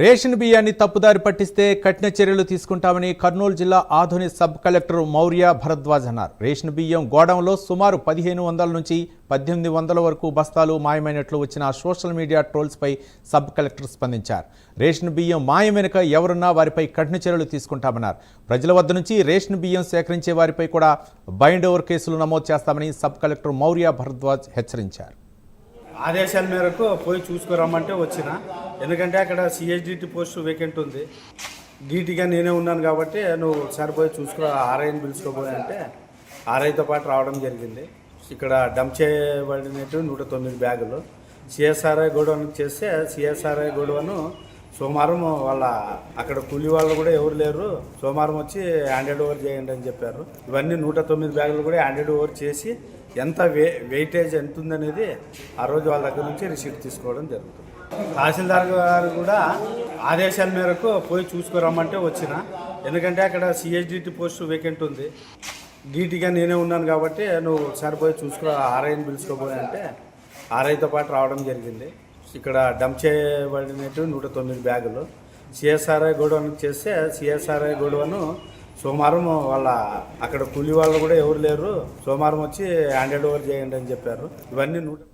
Ration బియ్యాన్ని తప్పుదారి పట్టిస్తే కఠిన చర్యలు తీసుకుంటామని కర్నూలు జిల్లా ఆధుని సబ్ కలెక్టర్ మౌర్య భరద్వాజ్ అన్నారు. రేషన్ బియ్యం గోడంలో సుమారు పదిహేను వందల నుంచి పద్దెనిమిది వందల వరకు బస్తాలు మాయమైనట్లు వచ్చిన సోషల్ మీడియా ట్రోల్స్పై సబ్ కలెక్టర్ స్పందించారు. రేషన్ బియ్యం మాయం వెనుక ఎవరున్నా వారిపై కఠిన చర్యలు తీసుకుంటామన్నారు. ప్రజల వద్ద నుంచి రేషన్ బియ్యం సేకరించే వారిపై కూడా బైండ్ ఓవర్ కేసులు నమోదు చేస్తామని సబ్ కలెక్టర్ మౌర్య భరద్వాజ్ హెచ్చరించారు. ఆదేశాల మేరకు పోయి చూసుకురమ్మంటే వచ్చిన. ఎందుకంటే అక్కడ సిహెచ్డిటి పోస్ట్ వేకెంట్ ఉంది. డీటీగా నేనే ఉన్నాను కాబట్టి నువ్వు ఒకసారి పోయి చూసుకో ఆర్ఐని పిలుచుకోబోయే అంటే ఆర్ఐతో పాటు రావడం జరిగింది. ఇక్కడ డంప్ చేయబడినట్టు నూట తొమ్మిది బ్యాగులు. సిఎస్ఆర్ఐ గొడవను చేస్తే సిఎస్ఆర్ఐ గొడవను సోమవారం వాళ్ళ అక్కడ కూలి వాళ్ళు కూడా ఎవరు లేరు. సోమవారం వచ్చి హ్యాండెడ్ ఓవర్ చేయండి అని చెప్పారు. ఇవన్నీ నూట తొమ్మిది బ్యాగులు కూడా హ్యాండెడ్ ఓవర్ చేసి ఎంత వే వెయిటేజ్ ఎంత ఉందనేది ఆ రోజు వాళ్ళ దగ్గర నుంచి రిసీప్ట్ తీసుకోవడం జరుగుతుంది. తహసీల్దార్ గారు కూడా ఆదేశాల మేరకు పోయి చూసుకురమ్మంటే వచ్చిన. ఎందుకంటే అక్కడ సిహెచ్డిటి పోస్ట్ వేకెంట్ ఉంది. డీటీగా నేనే ఉన్నాను కాబట్టి నువ్వు ఒకసారి పోయి చూసుకో ఆర్ఐని పిలుచుకోబోయే అంటే ఆర్ఐతో పాటు రావడం జరిగింది. ఇక్కడ డంప్ చేయబడినటువంటి నూట తొమ్మిది బ్యాగులు. సిఎస్ఆర్ఐ గొడవను చేస్తే సిఎస్ఆర్ఐ గొడవను సోమవారం వాళ్ళ అక్కడ కూలి వాళ్ళు కూడా ఎవరు లేరు. సోమవారం వచ్చి హ్యాండెడ్ ఓవర్ చేయండి అని చెప్పారు. ఇవన్నీ నూట